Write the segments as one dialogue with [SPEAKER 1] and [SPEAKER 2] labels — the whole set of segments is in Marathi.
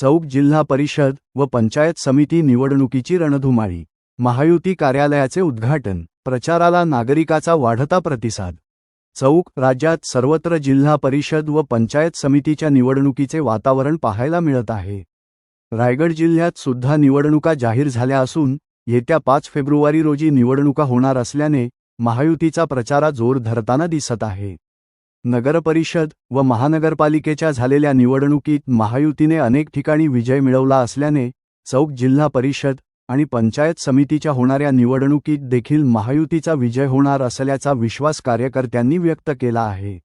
[SPEAKER 1] चौक जिल्हा परिषद व पंचायत समिती निवडणुकीची रणधुमाळी. महायुती कार्यालयाचे उद्घाटन. प्रचाराला नागरिकाचा वाढता प्रतिसाद. चौक राज्यात सर्वत्र जिल्हा परिषद व पंचायत समितीच्या निवडणुकीचे वातावरण पाहायला मिळत आहे. रायगड जिल्ह्यात सुद्धा निवडणुका जाहीर झाल्या असून येत्या पाच फेब्रुवारी रोजी निवडणुका होणार असल्याने महायुतीचा प्रचारा जोर धरताना दिसत आहे. नगरपरिषद व महानगरपालिकेच्या झालेल्या निवडणुकीत महायुतीने अनेक ठिकाणी विजय मिळवला असल्याने चौक जिल्हा परिषद आणि पंचायत समितीच्या होणाऱ्या निवडणुकीत देखील महायुतीचा विजय होणार असल्याचा विश्वास कार्यकर्त्यांनी व्यक्त केला आहे.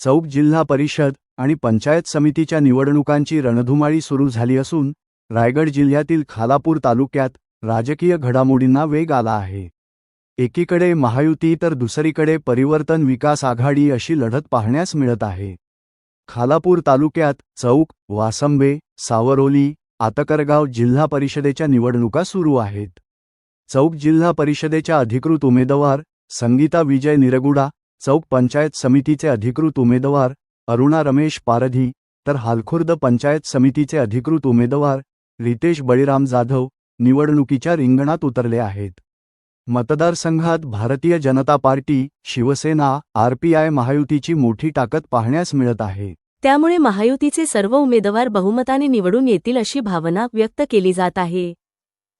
[SPEAKER 1] चौक जिल्हा परिषद आणि पंचायत समितीच्या निवडणुकांची रणधुमाळी सुरू झाली असून रायगड जिल्ह्यातील खालापूर तालुक्यात राजकीय घडामोडींना वेग आला आहे. एकीकडे महायुती तर दुसरीकडे परिवर्तन विकास आघाडी अशी लढत पाहण्यास मिळत आहे. खालापूर तालुक्यात चौक वासंबे सावरोली आतकरगाव जिल्हा परिषदेच्या निवडणुका सुरू आहेत. चौक जिल्हा परिषदेच्या अधिकृत उमेदवार संगीता विजय निरगुडा चौक पंचायत समितीचे अधिकृत उमेदवार अरुणा रमेश पारधी तर हालखुर्द पंचायत समितीचे अधिकृत उमेदवार रितेश बळीराम जाधव निवडणुकीच्या रिंगणात उतरले आहेत. मतदारसंघात भारतीय जनता पार्टी शिवसेना आरपीआय महायुतीची मोठी ताकद पाहण्यास मिळत आहे.
[SPEAKER 2] त्यामुळे महायुतीचे सर्व उमेदवार बहुमताने निवडून येतील अशी भावना व्यक्त केली जात आहे.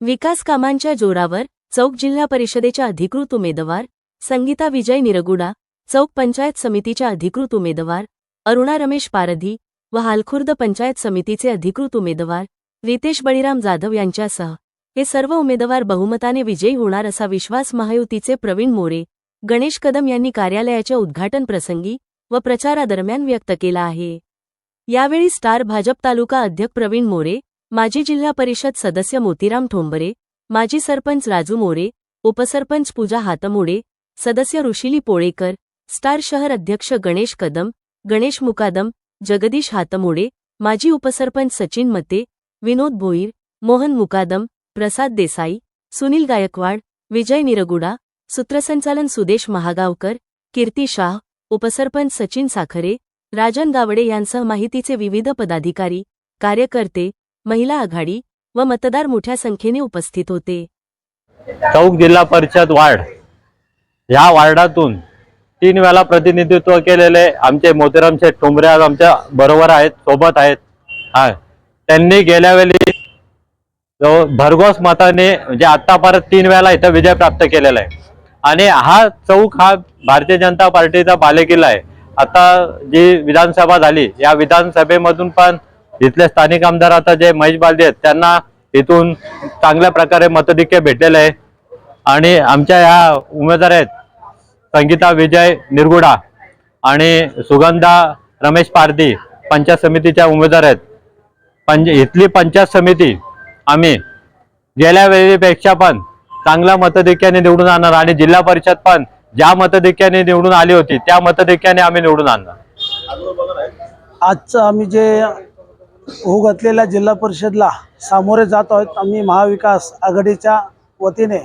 [SPEAKER 2] विकास कामांच्या जोरावर चौक जिल्हा परिषदेच्या अधिकृत उमेदवार संगीता विजय निरगुडा चौक पंचायत समितीच्या अधिकृत उमेदवार अरुणा रमेश पारधी व हालखुर्द पंचायत समितीचे अधिकृत उमेदवार रितेश बळीराम जाधव यांच्यासह हे सर्व उमेदवार बहुमताने विजयी होणार असा विश्वास महायुतीचे प्रवीण मोरे गणेश कदम यांनी कार्यालयाच्या उद्घाटन प्रसंगी व प्रचारादरम्यान व्यक्त केला आहे. यावेळी स्टार भाजप तालुका अध्यक्ष प्रवीण मोरे माजी जिल्हा परिषद सदस्य मोतीराम ठोंबरे माजी सरपंच राजू मोरे उपसरपंच पूजा हातमोडे सदस्य ऋषिली पोळेकर स्टार शहर अध्यक्ष गणेश कदम गणेश मुकादम जगदीश हातमोडे माजी उपसरपंच सचिन मते विनोद भोईर मोहन मुकादम प्रसाद देसाई सुनील गायकवाड विजय निरगुडा सूत्रसंचालन सुदेश महागावकर कीर्ती शाह उपसरपंच सचिन साखरे राजन गावडे यांसह माहितीचे विविध पदाधिकारी कार्यकर्ते महिला आघाडी व मतदार मोठ्या संख्येने उपस्थित होते.
[SPEAKER 3] चौक जिल्हा परिषद वार्ड. ह्या वार्डातून तीन वेळा प्रतिनिधित्व केलेले आमचे मोतीराम शेठ ठोंबरे आज आमच्या बरोबर आहेत सोबत आहेत. हा. त्यांनी गेल्या वेळी भरघोस मताने म्हणजे आतापर्यंत तीन वेळा इथं विजय प्राप्त केलेला आहे. आणि हा चौक हा भारतीय जनता पार्टीचा बालेकिल्ला आहे. आता जी विधानसभा झाली या विधानसभेमधून पण इथले स्थानिक आमदार आता जे महेश बालदी आहेत त्यांना इथून चांगल्या प्रकारे मतधिक्य भेटलेलं आहे. आणि आमच्या ह्या उमेदवार आहेत संगीता विजय निरगुडा आणि सुगंधा रमेश पारधी पंचायत समितीच्या उमेदवार आहेत. पंच इथली पंचायत समिती आम्ही गेल्या वेळेपेक्षा पण चांगल्या मतधिक्याने निवडून आणणार आणि जिल्हा परिषद पण ज्या मतधिक्याने निवडून आली होती त्या मतधिक्याने आम्ही निवडून आणणार.
[SPEAKER 4] आजचं आम्ही जे होऊ घातलेल्या जिल्हा परिषदला सामोरे जात आहोत आम्ही महाविकास आघाडीच्या वतीने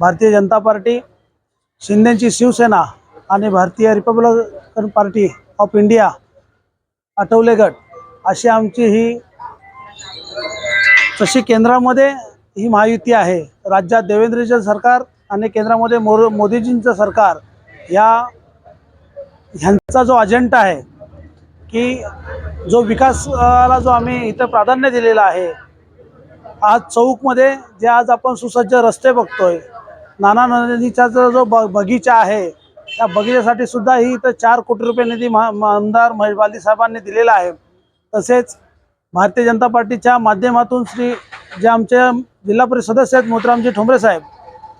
[SPEAKER 4] भारतीय जनता पार्टी शिंदेची शिवसेना आणि Bharatiya Republican party of India Athawale गट अशी आमची ही तशी केंद्रामध्ये ही महायुती आहे. राज्यात देवेंद्रजीचं सरकार आणि केंद्रामध्ये मोर मोदीजींचं सरकार या ह्यांचा जो अजेंडा आहे की जो विकासाला जो आम्ही इथं प्राधान्य दिलेलं आहे आज चौकमध्ये जे आज आपण सुसज्ज रस्ते बघतोय नाना नदीचा जो ब बगीचा आहे त्या बगीच्यासाठी सुद्धा ही इथं चार कोटी रुपये निधी महा आमदार महेश साहेबांनी दिलेला आहे. तसेच भारतीय जनता पार्टीच्या माध्यमातून श्री जे आमचे जिल्हा परिषद सदस्य आहेत मोतरामजी ठोंबरे साहेब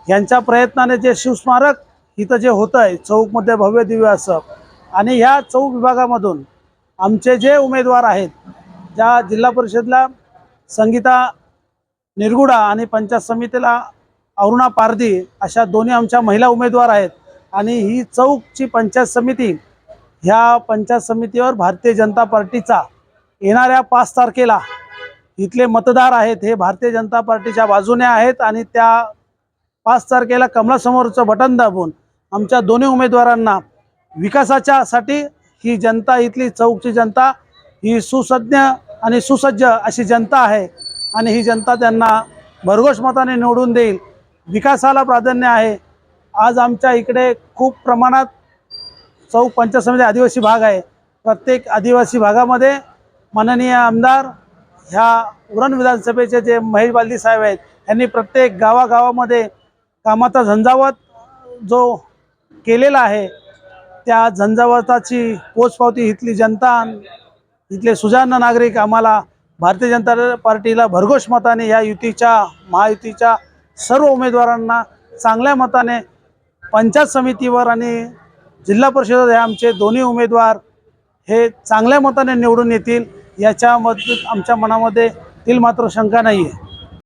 [SPEAKER 4] यांच्या प्रयत्नाने जे शिवस्मारक इथं जे होतं आहे चौकमध्ये भव्य दिव्य असं आणि ह्या चौक विभागामधून आमचे जे उमेदवार आहेत ज्या जिल्हा परिषदला संगीता निरगुडा आणि पंचायत समितीला अरुणा पारधी अशा दोन्ही आमच्या महिला उमेदवार आहेत आणि ही चौकची पंचायत समिती ह्या पंचायत समितीवर भारतीय जनता पार्टीचा येणाऱ्या पाच तारखेला इथले मतदार आहेत हे भारतीय जनता पार्टीच्या बाजूने आहेत आणि त्या पाच तारखेला कमलासमोरचं बटन दाबून आमच्या दोन्ही उमेदवारांना विकासाच्या साठी ही जनता इथली चौकची जनता ही सुसज्ञ आणि सुसज्ज अशी जनता आहे आणि ही जनता त्यांना भरघोष मताने निवडून देईल. विकासाला प्राधान्य आहे. आज आमच्या इकडे खूप प्रमाणात चौक पंचायत समिती आदिवासी भाग आहे. प्रत्येक आदिवासी भागामध्ये माननीय आमदार ह्या उरण विधानसभेचे जे महेश बालदी साहेब आहेत यांनी प्रत्येक गावागावामध्ये कामाचा झंझावत जो केलेला आहे त्या झंझावताची पोचपावती इथली जनता इथले सुजाण नागरिक आम्हाला भारतीय जनता पार्टीला भरघोष मताने या युतीच्या महायुतीच्या सर्व उमेदवारांना चांगल्या मताने पंचायत समितीवर आणि जिल्हा परिषद हे आमचे दोन्ही उमेदवार हे चांगल्या मताने निवडून येतील याच्यामध्ये आमच्या मनामध्ये तील मात्र शंका नाही आहे